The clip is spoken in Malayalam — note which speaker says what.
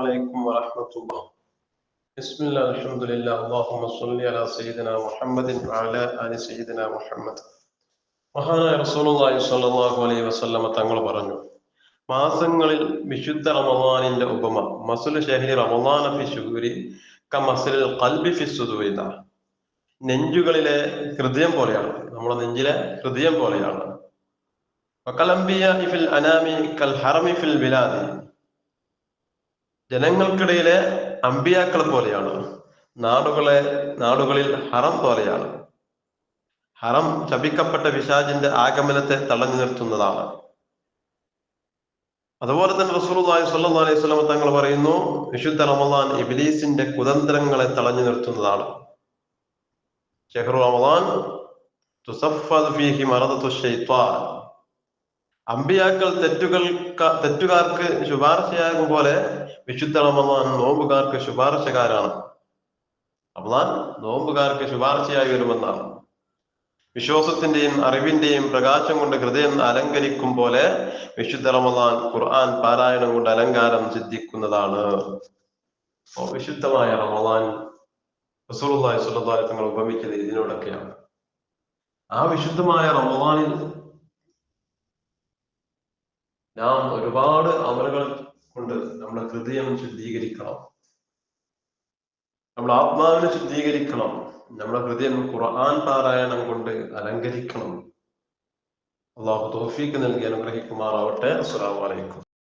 Speaker 1: عليكم ورحمة الله بسم الله الحمد لله اللهم صل على سيدنا محمد وعلى آل سيدنا محمد മഹാനായ റസൂലുള്ളാഹി സ്വല്ലല്ലാഹു അലൈഹി വസല്ലമ തങ്ങൾ പറഞ്ഞു മാസങ്ങളിൽ വിശുദ്ധ റമദാനിന്റെ ഉപമ മസുൽ ഷഹരി റമദാന ഫി ശുഹൂരി കമസലിൽ ഖൽബി ഫി സുദൂരിന നെഞ്ചുകളിലെ ഹൃദയം പോലെയാണ് നമ്മുടെ നെഞ്ചിലെ ഹൃദയം പോലെയാണ് വക്കലംബിയ ഫിൽ അനാമി കൽ ഹറമി ഫിൽ ബിലാദി ജനങ്ങൾക്കിടയിലെ അമ്പിയാക്കൾ പോലെയാണ്. നാടുകളെ നാടുകളിൽ ഹറം പോലെയാണ്. ഹറം ശപിക്കപ്പെട്ട വിശാജിന്റെ ആഗമനത്തെ തടഞ്ഞു നിർത്തുന്നതാണ്. അതുപോലെ തന്നെ റസൂലുള്ളാഹി സ്വല്ലല്ലാഹു അലൈഹി വസല്ലം തങ്ങൾ പറയുന്നു വിശുദ്ധ റമദാൻ ഇബ്ലീസിന്റെ കുതന്ത്രങ്ങളെ തടഞ്ഞു നിർത്തുന്നതാണ്. ഷെഹ്റു റമദാൻ അമ്പിയാക്കൾ തെറ്റുകൾ തെറ്റുകാർക്ക് ശുപാർശയാകും പോലെ വിശുദ്ധ റമദാൻ നോമ്പുകാർക്ക് ശുപാർശകാരാണ്. റമദാൻ നോമ്പുകാർക്ക് ശുപാർശയായി വരുമെന്നാണ്. വിശ്വാസത്തിന്റെയും അറിവിന്റെയും പ്രകാശം കൊണ്ട് ഹൃദയം അലങ്കരിക്കും പോലെ വിശുദ്ധ റമദാൻ ഖുർആൻ പാരായണം കൊണ്ട് അലങ്കാരം സിദ്ധിക്കുന്നതാണ്. വിശുദ്ധമായ റമദാൻ റസൂലുള്ളാഹി സ്വല്ലല്ലാഹി ഉപമിച്ചത് ഇതിനോടൊക്കെയാണ്. ആ വിശുദ്ധമായ റമദാനിൽ നാം ഒരുപാട് അമലുകൾ കൊണ്ട് നമ്മുടെ ഹൃദയം ശുദ്ധീകരിക്കണം. നമ്മൾ ആത്മാവിനെ ശുദ്ധീകരിക്കണം. നമ്മുടെ ഹൃദയം ഖുർആൻ പാരായണം കൊണ്ട് അലങ്കരിക്കണം. അള്ളാഹു തോഫീക്ക് നൽകി അനുഗ്രഹിക്കുമാറാവട്ടെ. അസ്സലാമു അലൈക്കും.